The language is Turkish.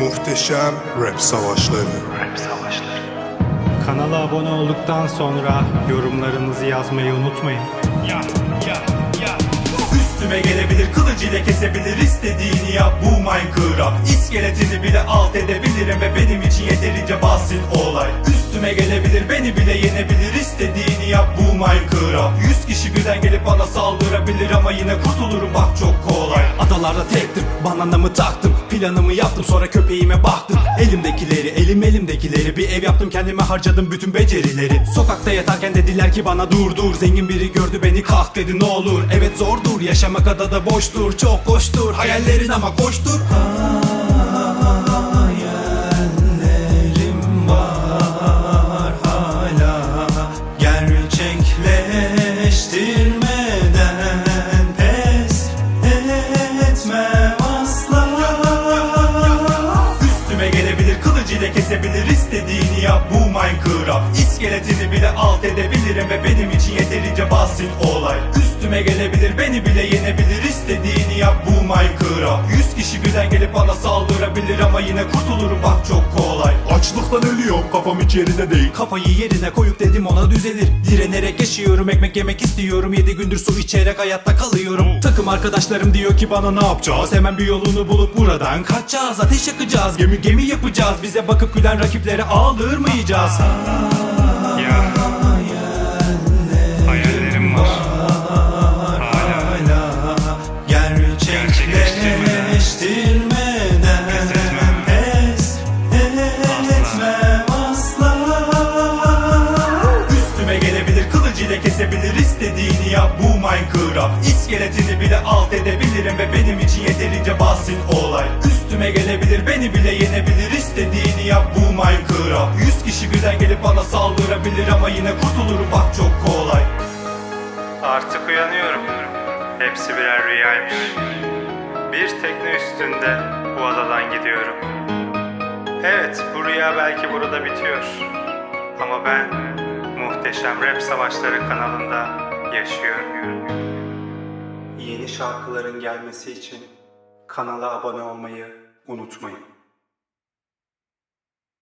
Muhteşem Rap Savaşları. Kanala abone olduktan sonra yorumlarınızı yazmayı unutmayın. Üstüme gelebilir kılıcıyla kesebilir. İstediğini yap bu Minecraft. İskeletini bile alt edebilirim ve benim için yeterince basit olay. Üstüme gelebilir beni bile yenebilir. İstediğini yap bu Minecraft Yüz kişi birden gelip bana saldırabilir ama yine kurtulurum. Bak çok kolay. Adalarda tektim bananamı taktım. Planımı yaptım sonra köpeğime baktım. Elimdekileri elim elimdekileri bir ev yaptım. Kendime harcadım bütün becerileri. Sokakta yatarken dediler ki bana dur dur. Zengin biri gördü beni kalk dedi ne olur. Evet zordur. Yaşamak adada boştur çok hoştur. Hayallerin ama koştur. Hayallerim istediğini yap bu Minecraft. İskeletini bile alt edebilirim ve benim için yeterince basit olay. Üstüme gelebilir beni bile Minecraft Yüz kişi birden gelip bana saldırabilir ama yine kurtulurum. Bak çok kolay. Açlıktan ölüyorum kafam hiç yerinde değil. Kafayı yerine koyup dedim ona düzelir. Direnerek yaşıyorum ekmek yemek istiyorum. Yedi gündür su içerek hayatta kalıyorum. Takım arkadaşlarım diyor ki bana ne yapacağız? Hemen bir yolunu bulup buradan kaçacağız. Ateş yakacağız. Gemi gemi yapacağız. Bize bakıp gülen rakiplere aldırmayacağız. Ya. Hayallerim istediğini yap bu Minecraft İskeletini bile alt edebilirim ve benim için yeterince basit olay Üstüme gelebilir beni bile yenebilir istediğini yap bu Minecraft Yüz kişi birden gelip bana saldırabilir ama yine kurtulurum bak çok kolay Artık uyanıyorum. Hepsi birer rüyaymış. Bir tekne üstünde bu adadan gidiyorum. Evet, bu rüya belki burada bitiyor. Ama ben Muhteşem Rap Savaşları kanalında yaşıyorum. Yeni şarkıların gelmesi için kanala abone olmayı unutmayın.